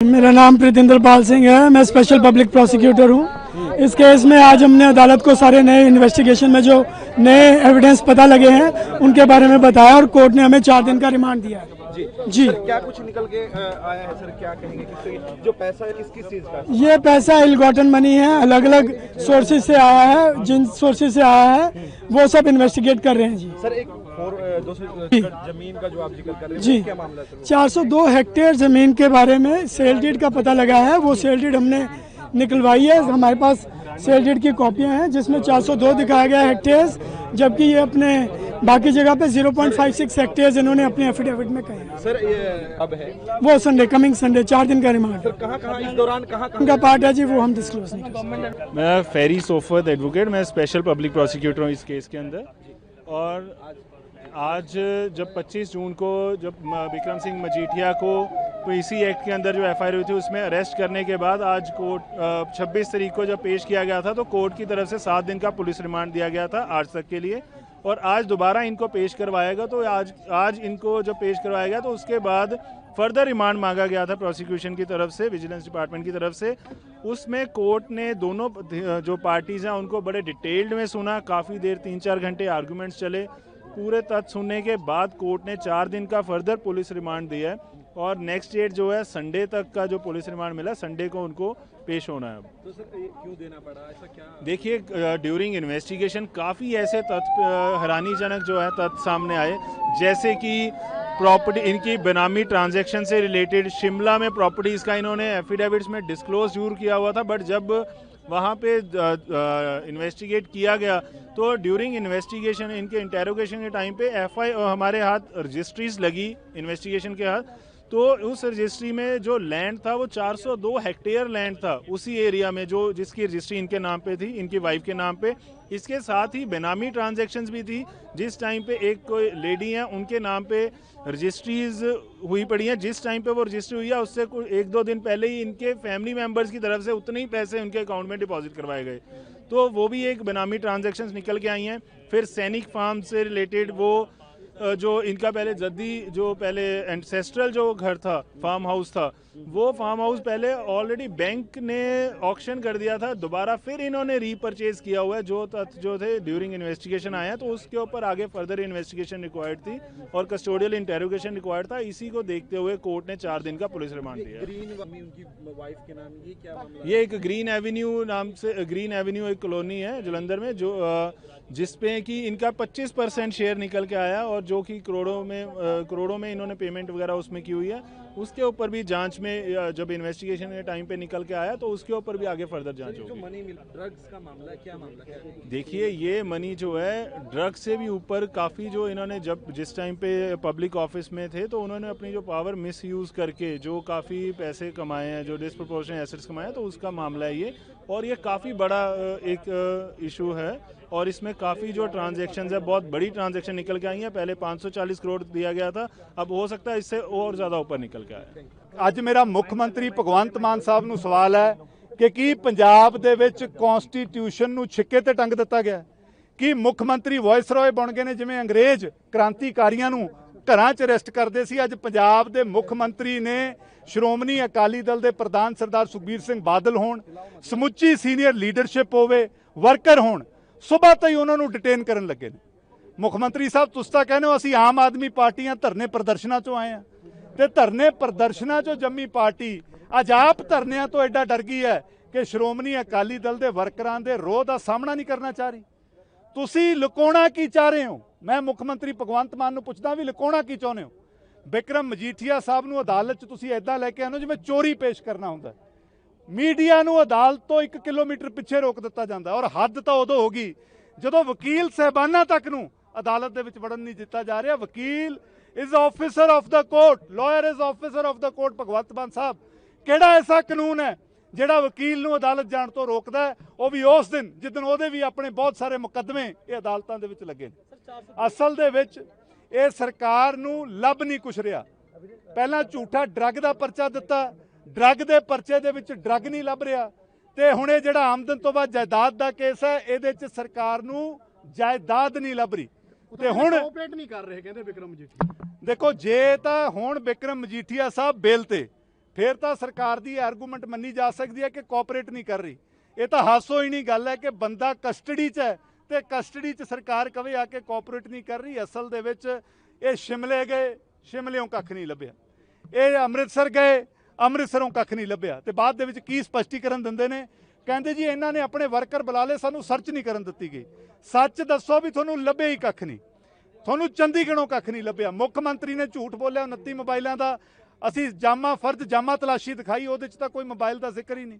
मेरा नाम प्रीतिंदर पाल सिंह है। मैं स्पेशल पब्लिक प्रोसिक्यूटर हूँ। इस केस में आज हमने अदालत को सारे नए इन्वेस्टिगेशन में जो नए एविडेंस पता लगे हैं उनके बारे में बताया और कोर्ट ने हमें चार दिन का रिमांड दिया है। जी जी। सर, क्या कुछ निकल के आया है सर? क्या कहेंगे किस जो पैसा है किस चीज़ का? ये पैसा इलगॉटन मनी है। अलग अलग सोर्सेज से आया है। जिन सोर्सेज से आया है वो सब इन्वेस्टिगेट कर रहे हैं जी। सर एक ज़मीन का जो आप ज़िक्र कर रहे हैं जी। क्या मामला है सर? 402 हेक्टेयर ज़मीन के बारे में सेल डीड का पता लगा है। वो सेल डीड हमने निकलवाई है। हमारे पास सेल डीड की कॉपियाँ हैं जिसमें 402 दिखाया गया हेक्टेयर्स जबकि ये अपने बाकी जगह पे 0.56 हेक्टेयर्स इन्होंने अपने एफिडेविट में कहे सर ये अब है? वो संडे कमिंग संडे चार दिन का रिमांड। सर कहाँ कहाँ इस दौरान कहाँ कहाँ? उनका पार्ट है जी वो हम डिस्क्लोज नहीं मैं फेरी सोफत एडवोकेट मैं स्पेशल पब्लिक प्रोसिक्यूटर हूँ इस केस के अंदर। और आज जब 25 जून को जब विक्रम सिंह मजीठिया को तो इसी एक्ट के अंदर जो एफआईआर हुई थी, उसमें अरेस्ट करने के बाद आज कोर्ट 26 तारीख को जब पेश किया गया था तो कोर्ट की तरफ़ से सात दिन का पुलिस रिमांड दिया गया था आज तक के लिए। और आज दोबारा इनको पेश करवाएगा तो आज आज इनको जब पेश करवाया गया तो उसके बाद फर्दर रिमांड मांगा गया था प्रोसिक्यूशन की तरफ़ से विजिलेंस डिपार्टमेंट की तरफ़ से। उसमें कोर्ट ने दोनों जो पार्टीज़ हैं, उनको बड़े डिटेल्ड में सुना, काफ़ी देर, तीन चार घंटे आर्गूमेंट्स चले। पूरे तथ्य सुनने के बाद कोर्ट ने चार दिन का फर्दर पुलिस रिमांड दिया है और नेक्स्ट डेट जो है संडे तक का जो पुलिस रिमांड मिला संडे को उनको पेश होना है तो सर ये क्यों देना पड़ा? ऐसा क्या? देखिए ड्यूरिंग इन्वेस्टिगेशन काफ़ी ऐसे तथ्य हैरानीजनक जो है तथ्य सामने आए जैसे कि प्रॉपर्टी इनकी बेनामी ट्रांजैक्शन से रिलेटेड शिमला में प्रॉपर्टीज़ का इन्होंने एफिडेविट्स में डिस्क्लोज ज़रूर किया हुआ था बट जब वहाँ पे इन्वेस्टिगेट किया गया तो ड्यूरिंग इन्वेस्टिगेशन इनके इंटेरोगेशन के टाइम पे एफआई हमारे हाथ रजिस्ट्रीज लगी इन्वेस्टिगेशन के हाथ। तो उस रजिस्ट्री में जो लैंड था, वो 402 हेक्टेयर लैंड था उसी एरिया में जो जिसकी रजिस्ट्री इनके नाम पे थी, इनकी वाइफ के नाम पे। इसके साथ ही बेनामी ट्रांजैक्शंस भी थी, जिस टाइम पे एक कोई लेडी हैं, उनके नाम पे रजिस्ट्रीज हुई पड़ी हैं। जिस टाइम पे वो रजिस्ट्री हुई है, उससे कुछ एक दो दिन पहले ही इनके फैमिली मेंबर्स की तरफ़ से उतने ही पैसे उनके अकाउंट में डिपॉजिट करवाए गए। तो वो भी एक बेनामी ट्रांजैक्शंस निकल के आई हैं। फिर सैनिक फार्म से रिलेटेड वो जो इनका पहले जद्दी जो पहले एंसेस्ट्रल जो घर था फार्म हाउस था वो फार्म हाउस पहले ऑलरेडी बैंक ने ऑक्शन कर दिया था दोबारा फिर इन्होंने रीपरचेज किया हुआ है जो तथ्य जो थे ड्यूरिंग इन्वेस्टिगेशन आया तो उसके ऊपर आगे फर्दर इन्वेस्टिगेशन रिक्वायर्ड थी और कस्टोडियल इंटेरोगेशन रिक्वायर्ड था इसी को देखते हुए कोर्ट ने चार दिन का पुलिस रिमांड दिया। ये एक ग्रीन एवेन्यू नाम से ग्रीन एवेन्यू एक कॉलोनी है जलंधर में जो जिसपे कि इनका 25 परसेंट शेयर निकल के आया और जो कि करोड़ों में करोड़ों में इन्होंने पेमेंट वगैरह उसमें की हुई है उसके ऊपर भी जाँच में जब इन्वेस्टिगेशन के टाइम पे निकल के आया तो उसके ऊपर भी आगे फर्दर जाँच होगी मनी मिला ड्रग्स का मामला क्या मामला है? देखिए ये मनी जो है ड्रग्स से भी ऊपर काफ़ी जो इन्होंने जब जिस टाइम पे पब्लिक ऑफ़िस में थे तो उन्होंने अपनी जो पावर मिस करके जो काफ़ी पैसे कमाए हैं जो डिस्प्रोपोर्शन एसेट्स कमाए हैं तो उसका मामला है ये और ये काफ़ी बड़ा अ, एक इशू है और इसमें काफ़ी जो ट्रांजेक्शन है बहुत बड़ी ट्रांजेक्शन निकल के आई हैं पहले 540 करोड़ दिया गया था अब हो सकता है इससे और ज़्यादा ऊपर निकल के आए ਅੱਜ ਮੇਰਾ ਮੁੱਖ ਮੰਤਰੀ ਭਗਵੰਤ ਮਾਨ ਸਾਹਿਬ ਨੂੰ ਸਵਾਲ ਹੈ ਕਿ ਕੀ ਪੰਜਾਬ ਦੇ ਵਿੱਚ ਕਨਸਟੀਟਿਊਸ਼ਨ ਨੂੰ ਛਿੱਕੇ ਤੇ ਟੰਗ ਦਿੱਤਾ ਗਿਆ ਹੈ? ਕੀ ਮੁੱਖ ਮੰਤਰੀ ਵਾਇਸਰੋਏ ਬਣ ਗਏ ਨੇ ਜਿਵੇਂ ਅੰਗਰੇਜ਼ ਕ੍ਰਾਂਤੀਕਾਰੀਆਂ ਨੂੰ ਘਰਾਂ 'ਚ ਰੈਸਟ ਕਰਦੇ ਸੀ। ਅੱਜ ਪੰਜਾਬ ਦੇ ਮੁੱਖ ਮੰਤਰੀ ਨੇ ਸ਼੍ਰੋਮਣੀ ਅਕਾਲੀ ਦਲ ਦੇ ਪ੍ਰਧਾਨ ਸਰਦਾਰ ਸੁਖਬੀਰ ਸਿੰਘ ਬਾਦਲ ਹੋਣ, ਸਮੁੱਚੀ ਸੀਨੀਅਰ ਲੀਡਰਸ਼ਿਪ ਹੋਵੇ ਵਰਕਰ ਹੋਣ, ਸਵੇਰ ਤੋਂ ਹੀ ਉਹਨਾਂ ਨੂੰ ਡਿਟੇਨ ਕਰਨ ਲੱਗੇ ਨੇ। ਮੁੱਖ ਮੰਤਰੀ ਸਾਹਿਬ, ਤੁਸੀਂ ਤਾਂ ਕਹਿੰਦੇ ਹੋ ਅਸੀਂ ਆਮ ਆਦਮੀ ਪਾਰਟੀਆਂ ਧਰਨੇ ਪ੍ਰਦਰਸ਼ਨਾਂ 'ਚੋਂ ਆਏ ਆ ਤੇ ਧਰਨੇ ਪ੍ਰਦਰਸ਼ਨਾਂ 'ਚੋਂ ਜੰਮੀ ਪਾਰਟੀ ਅੱਜ ਆਪ ਧਰਨਿਆਂ ਤੋਂ ਐਡਾ ਡਰ ਗਈ ਹੈ ਕਿ ਸ਼੍ਰੋਮਣੀ ਅਕਾਲੀ ਦਲ ਦੇ ਵਰਕਰਾਂ ਦੇ ਰੋਹ ਦਾ ਸਾਹਮਣਾ ਨਹੀਂ ਕਰਨਾ ਚਾਹ ਰਹੀ। ਤੁਸੀਂ ਲੁਕਾਉਣਾ ਕੀ ਚਾਹ ਰਹੇ ਹੋ? ਮੈਂ ਮੁੱਖ ਮੰਤਰੀ ਭਗਵੰਤ ਮਾਨ ਨੂੰ ਪੁੱਛਦਾ ਵੀ ਲੁਕਾਉਣਾ ਕੀ ਚਾਹੁੰਦੇ ਹੋ? ਬਿਕਰਮ ਮਜੀਠੀਆ ਸਾਹਿਬ ਨੂੰ ਅਦਾਲਤ 'ਚ ਤੁਸੀਂ ਐਦਾਂ ਲੈ ਕੇ ਆਨੋ ਜਿਵੇਂ ਚੋਰੀ ਪੇਸ਼ ਕਰਨਾ ਹੁੰਦਾ ਮੀਡੀਆ ਨੂੰ ਅਦਾਲਤ ਤੋਂ 1 ਕਿਲੋਮੀਟਰ ਪਿੱਛੇ ਰੋਕ ਦਿੱਤਾ ਜਾਂਦਾ ਔਰ ਹੱਦ ਤਾਂ ਉਦੋਂ ਹੋ ਗਈ ਜਦੋਂ ਵਕੀਲ ਸਹਿਬਾਨਾਂ ਤੱਕ ਨੂੰ ਅਦਾਲਤ ਦੇ ਵਿੱਚ ਵੜਨ ਨਹੀਂ ਦਿੱਤਾ ਜਾ ਰਿਹਾ। ਵਕੀਲ is officer of the court lawyer is officer of the court Bhagwant Mann Sahib, ਕਿਹੜਾ ਐਸਾ ਕਾਨੂੰਨ ਹੈ ਜਿਹੜਾ ਵਕੀਲ ਨੂੰ ਅਦਾਲਤ ਜਾਣ ਤੋਂ ਰੋਕਦਾ ਉਹ ਵੀ ਉਸ ਦਿਨ ਜਿੱਦਣ ਉਹਦੇ ਵੀ ਆਪਣੇ ਬਹੁਤ ਸਾਰੇ ਮੁਕੱਦਮੇ ਇਹ ਅਦਾਲਤਾਂ ਦੇ ਵਿੱਚ ਲੱਗੇ ਨੇ। ਅਸਲ ਦੇ ਵਿੱਚ ਇਹ ਸਰਕਾਰ ਨੂੰ ਲੱਭ ਨਹੀਂ ਕੁਛ ਰਿਹਾ। ਪਹਿਲਾਂ ਝੂਠਾ ਡਰੱਗ ਦਾ ਪਰਚਾ ਦਿੱਤਾ ਡਰੱਗ ਦੇ ਪਰਚੇ ਦੇ ਵਿੱਚ ਡਰੱਗ ਨਹੀਂ ਲੱਭ ਰਿਹਾ। ਤੇ ਹੁਣ ਇਹ ਜਿਹੜਾ ਆਮਦਨ ਤੋਂ ਬਾਅਦ ਜਾਇਦਾਦ ਦਾ ਕੇਸ ਹੈ ਇਹਦੇ 'ਚ ਸਰਕਾਰ ਨੂੰ ਜਾਇਦਾਦ ਨਹੀਂ ਲੱਭ ਰਹੀ। ਤੇ ਹੁਣ ਕੋਆਪਰੇਟ ਨਹੀਂ ਕਰ ਰਹੇ ਕਹਿੰਦੇ ਵਿਕਰਮ ਜੀ ਦੇਖੋ ਜੇ ਤਾਂ ਹੁਣ ਵਿਕਰਮ ਮਜੀਠੀਆ ਸਾਹਿਬ ਬੇਲ ਤੇ ਫਿਰ ਤਾਂ ਸਰਕਾਰ ਦੀ ਆਰਗੂਮੈਂਟ ਮੰਨੀ ਜਾ ਸਕਦੀ ਹੈ ਕਿ ਕੋਆਪਰੇਟ ਨਹੀਂ ਕਰ ਰਹੀ। ਇਹ ਤਾਂ ਹਾਸੋ ਹੀ ਨਹੀਂ ਗੱਲ ਹੈ ਕਿ ਬੰਦਾ ਕਸਟਡੀ 'ਚ ਹੈ ਤੇ ਕਸਟਡੀ 'ਚ ਸਰਕਾਰ ਕਵੇ ਆ ਕੇ ਕੋਆਪਰੇਟ ਨਹੀਂ ਕਰ ਰਹੀ। ਅਸਲ ਦੇ ਵਿੱਚ ਇਹ ਸ਼ਿਮਲੇ ਗਏ, ਸ਼ਿਮਲਿਓਂ ਕੱਖ ਨਹੀਂ ਲੱਭਿਆ। ਇਹ ਅੰਮ੍ਰਿਤਸਰ ਗਏ, ਅੰਮ੍ਰਿਤਸਰੋਂ ਕੱਖ ਨਹੀਂ ਲੱਭਿਆ। ਤੇ ਬਾਅਦ ਦੇ ਵਿੱਚ ਕੀ ਸਪਸ਼ਟੀਕਰਨ ਦਿੰਦੇ ਨੇ? ਕਹਿੰਦੇ ਜੀ ਇਹਨਾਂ ਨੇ ਆਪਣੇ ਵਰਕਰ ਬੁਲਾ ਲਏ, ਸਾਨੂੰ ਸਰਚ ਨਹੀਂ ਕਰਨ ਦਿੱਤੀ ਗਈ। ਸੱਚ ਦੱਸੋ ਵੀ ਤੁਹਾਨੂੰ ਲੱਭੇ ਹੀ ਕੱਖ ਨਹੀਂ। ਤੁਹਾਨੂੰ ਚੰਡੀਗੜ੍ਹੋਂ ਕੱਖ ਨਹੀਂ ਲੱਭਿਆ। ਮੁੱਖ ਮੰਤਰੀ ਨੇ ਝੂਠ ਬੋਲਿਆ 29 ਮੋਬਾਈਲਾਂ ਦਾ। ਅਸੀਂ ਜਾਮਾ, ਫਰਜ਼ ਜਾਮਾ ਤਲਾਸ਼ੀ ਦਿਖਾਈ, ਉਹਦੇ 'ਚ ਤਾਂ ਕੋਈ ਮੋਬਾਈਲ ਦਾ ਜ਼ਿਕਰ ਹੀ ਨਹੀਂ।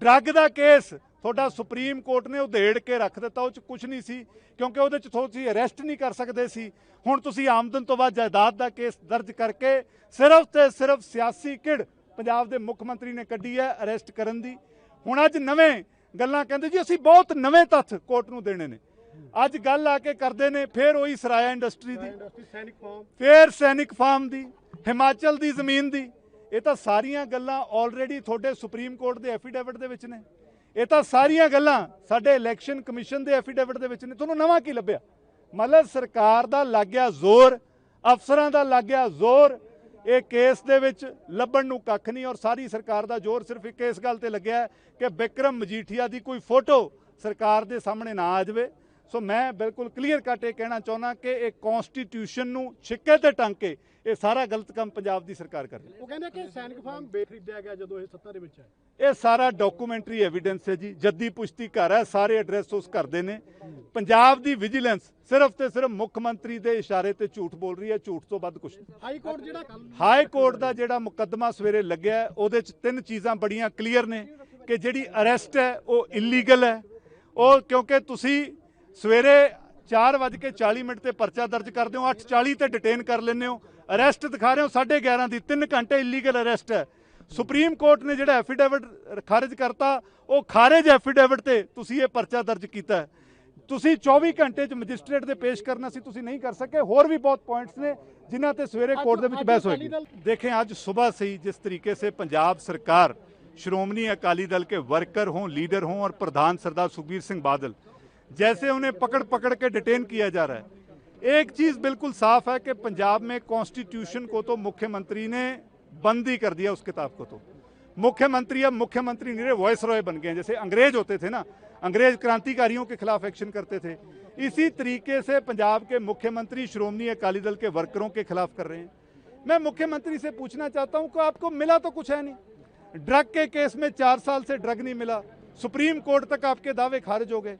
ਡਰੱਗ ਦਾ ਕੇਸ ਤੁਹਾਡਾ ਸੁਪਰੀਮ ਕੋਰਟ ਨੇ ਉਧੇੜ ਕੇ ਰੱਖ ਦਿੱਤਾ, ਉਹ 'ਚ ਕੁਝ ਨਹੀਂ ਸੀ, ਕਿਉਂਕਿ ਉਹਦੇ 'ਚ ਤੁਸੀਂ ਅਰੈਸਟ ਨਹੀਂ ਕਰ ਸਕਦੇ ਸੀ। ਹੁਣ ਤੁਸੀਂ ਆਮਦਨ ਤੋਂ ਬਾਅਦ ਜਾਇਦਾਦ ਦਾ ਕੇਸ ਦਰਜ ਕਰਕੇ ਸਿਰਫ ਤੇ ਸਿਰਫ ਸਿਆਸੀ ਕਿੜ ਪੰਜਾਬ ਦੇ ਮੁੱਖ ਮੰਤਰੀ ਨੇ ਕੱਢੀ ਹੈ ਅਰੈਸਟ ਕਰਨ ਦੀ। ਹੁਣ ਅੱਜ ਨਵੇਂ ਗੱਲਾਂ ਕਹਿੰਦੇ ਜੀ, ਅਸੀਂ ਬਹੁਤ ਨਵੇਂ ਤੱਥ ਕੋਰਟ ਨੂੰ ਦੇਣੇ ਨੇ। ਅੱਜ ਗੱਲ ਆ ਕੇ ਕਰਦੇ ਨੇ ਫਿਰ ਉਹੀ ਸਰਾਇਆ ਇੰਡਸਟਰੀ ਦੀ। ਸੈਨਿਕ ਫਾਰਮ। ਫੇਰ ਸੈਨਿਕ ਫਾਰਮ ਦੀ ਹਿਮਾਚਲ ਦੀ ਜ਼ਮੀਨ ਦੀ। ਇਹ ਤਾਂ ਸਾਰੀਆਂ ਗੱਲਾਂ ਆਲਰੇਡੀ ਤੁਹਾਡੇ ਸੁਪਰੀਮ ਕੋਰਟ ਦੇ ਐਫੀਡੇਵਿਟ ਦੇ ਵਿੱਚ ਨੇ। ਇਹ ਤਾਂ ਸਾਰੀਆਂ ਗੱਲਾਂ ਸਾਡੇ ਇਲੈਕਸ਼ਨ ਕਮਿਸ਼ਨ ਦੇ ਐਫੀਡੇਵਿਟ ਦੇ ਵਿੱਚ ਨੇ। ਤੁਹਾਨੂੰ ਨਵਾਂ ਕੀ ਲੱਭਿਆ? ਮਤਲਬ ਸਰਕਾਰ ਦਾ ਲੱਗ ਗਿਆ ਜ਼ੋਰ ਅਫਸਰਾਂ ਦਾ ਲੱਗ ਗਿਆ ਜ਼ੋਰ ਇਹ ਕੇਸ ਦੇ ਵਿੱਚ ਲੱਭਣ ਨੂੰ ਕੱਖ ਨਹੀਂ ਔਰ ਸਾਰੀ ਸਰਕਾਰ ਦਾ ਜ਼ੋਰ ਸਿਰਫ ਇੱਕ ਇਸ ਗੱਲ ਤੇ ਲੱਗਿਆ ਕਿ ਬਿਕਰਮ ਮਜੀਠੀਆ ਦੀ ਕੋਈ ਫੋਟੋ ਸਰਕਾਰ ਦੇ ਸਾਹਮਣੇ ਨਾ ਆ ਜਾਵੇ। ਸੋ ਮੈਂ ਬਿਲਕੁਲ ਕਲੀਅਰ ਕੱਟ ਇਹ ਕਹਿਣਾ ਚਾਹੁੰਦਾ ਕਿ ਇਹ ਕਨਸਟੀਟਿਊਸ਼ਨ ਨੂੰ ਛਿੱਕੇ ਤੇ ਟੰਗ ਕੇ ਇਹ ਸਾਰਾ ਗਲਤ ਕੰਮ ਪੰਜਾਬ ਦੀ ਸਰਕਾਰ ਕਰ ਰਹੀ ਹੈ। ਉਹ ਕਹਿੰਦੇ ਕਿ ਸੈਨਿਕ ਫਾਰਮ ਬੇਖਰੀਦਿਆ ਗਿਆ ਜਦੋਂ ਇਹ ਸੱਤਾ ਦੇ ਵਿੱਚ ਹੈ ਇਹ ਸਾਰਾ ਡਾਕੂਮੈਂਟਰੀ ਐਵੀਡੈਂਸ ਹੈ ਜੀ ਜੱਦੀ ਪੁਸ਼ਤੀ ਘਰ ਹੈ ਸਾਰੇ ਐਡਰੈਸ ਉਸ ਘਰ ਦੇ ਨੇ। ਪੰਜਾਬ ਦੀ ਵਿਜੀਲੈਂਸ ਸਿਰਫ ਤੇ ਸਿਰਫ ਮੁੱਖ ਮੰਤਰੀ ਦੇ ਇਸ਼ਾਰੇ ਤੇ ਝੂਠ ਬੋਲ ਰਹੀ ਹੈ ਝੂਠ ਤੋਂ ਵੱਧ ਕੁਝ ਨਹੀਂ। ਹਾਈ ਕੋਰਟ ਜਿਹੜਾ ਕੱਲ ਹਾਈ ਕੋਰਟ ਦਾ ਜਿਹੜਾ ਮੁਕੱਦਮਾ ਸਵੇਰੇ ਲੱਗਿਆ ਉਹਦੇ ਚ ਤਿੰਨ ਚੀਜ਼ਾਂ ਬੜੀਆਂ ਕਲੀਅਰ ਨੇ ਕਿ ਜਿਹੜੀ ਅਰੈਸਟ ਹੈ ਉਹ ਇਲੀਗਲ ਹੈ। ਉਹ ਕਿਉਂਕਿ ਤੁਸੀਂ ਸਵੇਰੇ 4:40 ਮਿੰਟ ਤੇ ਪਰਚਾ ਦਰਜ ਕਰਦੇ ਹੋ 8:40 ਤੇ ਡਿਟੇਨ ਕਰ ਲੈਂਦੇ ਹੋ ਅਰੈਸਟ ਦਿਖਾ ਰਹੇ ਹੋ 11:30 ਦੀ 3 ਘੰਟੇ ਇਲੀਗਲ ਅਰੈਸਟ ਹੈ ਸੁਪਰੀਮ ਕੋਰਟ ਨੇ ਜਿਹੜਾ ਐਫੀਡੇਵਿਟ ਖਾਰਜ ਕਰਤਾ ਉਹ ਖਾਰਜ ਐਫੀਡੇਵਿਟ ਤੇ ਤੁਸੀਂ ਇਹ ਪਰਚਾ ਦਰਜ ਕੀਤਾ ਹੈ। ਤੁਸੀਂ 24 ਘੰਟੇ ਚ ਮੈਜਿਸਟ੍ਰੇਟ ਦੇ ਪੇਸ਼ ਕਰਨਾ ਸੀ ਤੁਸੀਂ ਨਹੀਂ ਕਰ ਸਕੇ ਹੋਰ ਵੀ ਬਹੁਤ ਪੁਆਇੰਟਸ ਨੇ ਜਿਨ੍ਹਾਂ ਤੇ ਸਵੇਰੇ ਕੋਰਟ ਦੇ ਵਿੱਚ ਅੱਜ ਬਹਿਸ ਅਕਾਲੀ ਹੋਏਗੀ ਦਲ- देखें आज सुबह से ही जिस तरीके से पंजाब सरकार श्रोमणी अकाली दल के वर्कर हों लीडर हों और प्रधान सरदार सुखबीर सिंह बादल जैसे उन्हें पकड़ पकड़ के डिटेन किया जा रहा है। एक चीज़ बिल्कुल साफ़ है कि पंजाब में कॉन्स्टिट्यूशन को तो मुख्यमंत्री ने बंद ही कर दिया उस किताब को तो। मुख्यमंत्री अब मुख्यमंत्री नहीं रहे वॉइस रॉय बन गए जैसे अंग्रेज़ होते थे ना, अंग्रेज़ क्रांतिकारियों के खिलाफ एक्शन करते थे। इसी तरीके से पंजाब के मुख्यमंत्री श्रोमणी अकाली दल के वर्करों के खिलाफ कर रहे हैं। मैं मुख्यमंत्री से पूछना चाहता हूँ कि आपको मिला तो कुछ है नहीं? ड्रग के केस में चार साल से ड्रग नहीं मिला। सुप्रीम कोर्ट तक आपके दावे खारिज हो गए।